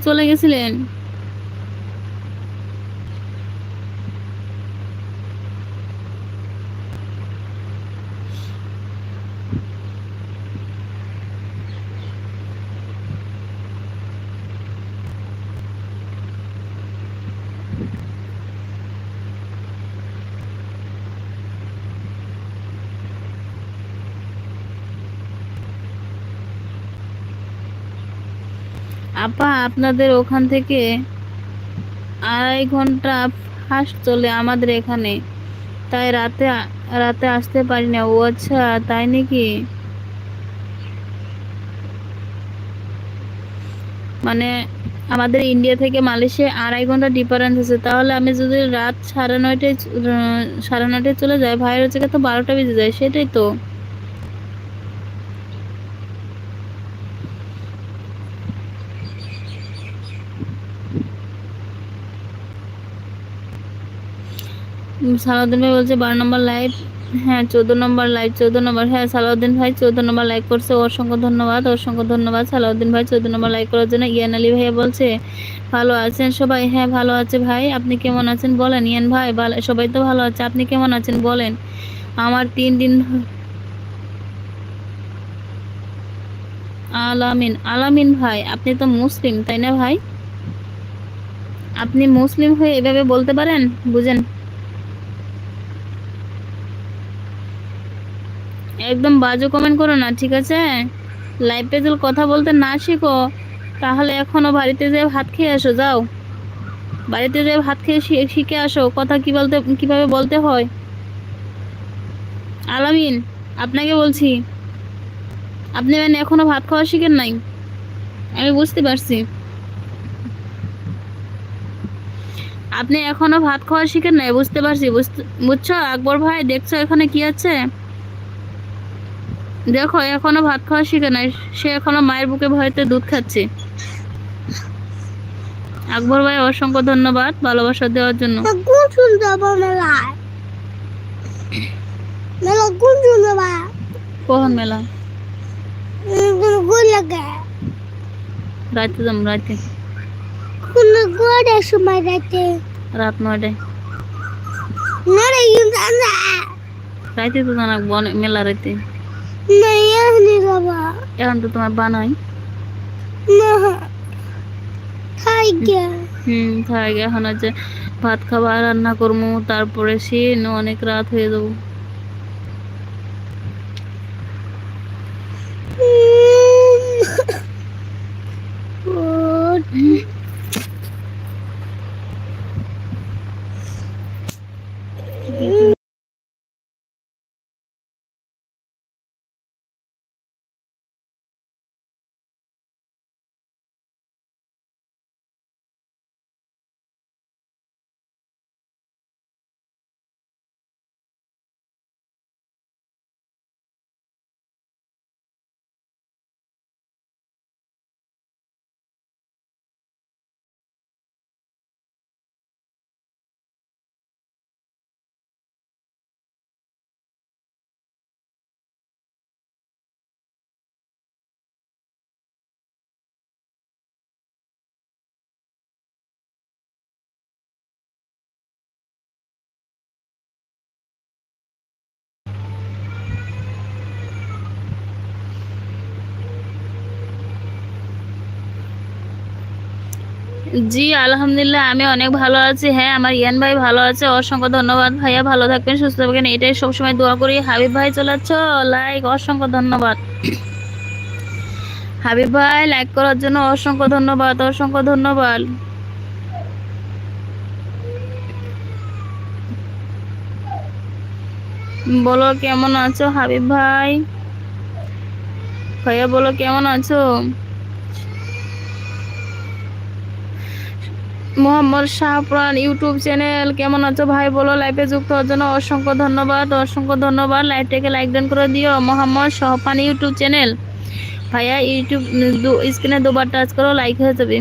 চলে গেছিলেন? আপা, আপনাদের ওখান থেকে আড়াই ঘণ্টা ফাস্ট চলে আমাদের এখানে। তাই রাতে রাতে আসতে পারি না। ও আচ্ছা তাই নাকি? মানে আমাদের ইন্ডিয়া থেকে মালয়েশিয়া আড়াই ঘণ্টা ডিফারেন্স আছে। তাহলে আমি যদি রাত সাড়ে নয়টায় সাড়ে নয়টায় চলে যাই, ভাইয়ের হচ্ছে তো বারোটা বেজে যায়, সেটাই তো। সালাউদ্দিন ভাই বলছে বারো নম্বর লাইভ হ্যাঁ চোদ্দ নম্বর লাইভ চোদ্দ নম্বর। হ্যাঁ সালাউদ্দিন ভাই চোদ্দ নম্বর লাইক করছে। অসংখ্য ধন্যবাদ অসংখ্য ধন্যবাদ। সালাউদ্দিন ভাই চোদ্দ নম্বর লাইক করার জন্য ইয়ান আলী ভাইয়া বলছে, ভালো আছেন সবাই? হ্যাঁ ভালো আছে ভাই। আপনি কেমন আছেন বলেন? ইয়ান ভাই সবাই তো ভালো আছে। আপনি কেমন আছেন বলেন? আমার তিন দিন আলামিন আলামিন ভাই, আপনি তো মুসলিম, তাই না ভাই? আপনি মুসলিম হয়ে এভাবে বলতে পারেন? বুঝেন। একদম বাজে কমেন্ট করো না, ঠিক আছে? লাইভে যদি কথা বলতে না শিখো, তাহলে এখনও বাড়িতে যেয়ে ভাত খেয়ে আসো, যাও। বাড়িতে যেয়ে ভাত খেয়ে শিখে আসো, কথা কি বলতে, কীভাবে বলতে হয়। আলামিন, আপনাকে বলছি, আপনি মানে এখনও ভাত খাওয়া শিখেন নাই? আমি বুঝতে পারছি। আপনি এখনও ভাত খাওয়া শিখেন নাই? বুঝতে পারছি বুঝছ? আকবর ভাই, দেখছ এখানে কি আছে? দেখো, এখনও ভাত খাওয়া শিখে নাই। সে এখনও মায়ের বুকে ভয়তে দুধ খাচ্ছে। আকবর ভাই, অসংখ্য ধন্যবাদ ভালোবাসা দেওয়ার জন্য। কখন মেলা? রাতে যাম রাতে রাতে নয়টায়। রাতে তো জানা মেলা রাতে এখানে তো তোমার বানাই হুম থাক এখন হচ্ছে ভাত খাবার রান্না করব তারপরে সে অনেক রাত হয়ে যাব। জি, আলহামদুলিল্লাহ, আমি অনেক ভালো আছি। হ্যাঁ আমার ইয়ান ভাই ভালো আছে, অসংখ্য ধন্যবাদ। ভাইয়া ভালো থাকবেন, সুস্থ থাকবেন। এটাই সবসময় দোয়া করি। হাবিব ভাই চলাচ্ছ লাইক অসংখ্য ধন্যবাদ। হাবিব ভাই লাইক করার জন্য অসংখ্য ধন্যবাদ অসংখ্য ধন্যবাদ। বলো, কেমন আছো হাবিব ভাই? ভাইয়া, বলো, কেমন আছো? Mohammad Shahpran YouTube channel. কেমন আছো ভাই? বলো লাইভে যুক্ত হওয়ার জন্য অসংখ্য ধন্যবাদ। অসংখ্য ধন্যবাদ। লাইভটাকে লাইক ডান করে দিও। Mohammad Shahpan YouTube channel. ভাইয়া, ইউটিউব স্ক্রিনে দুবার টাচ করো লাইক হয়ে যাবে।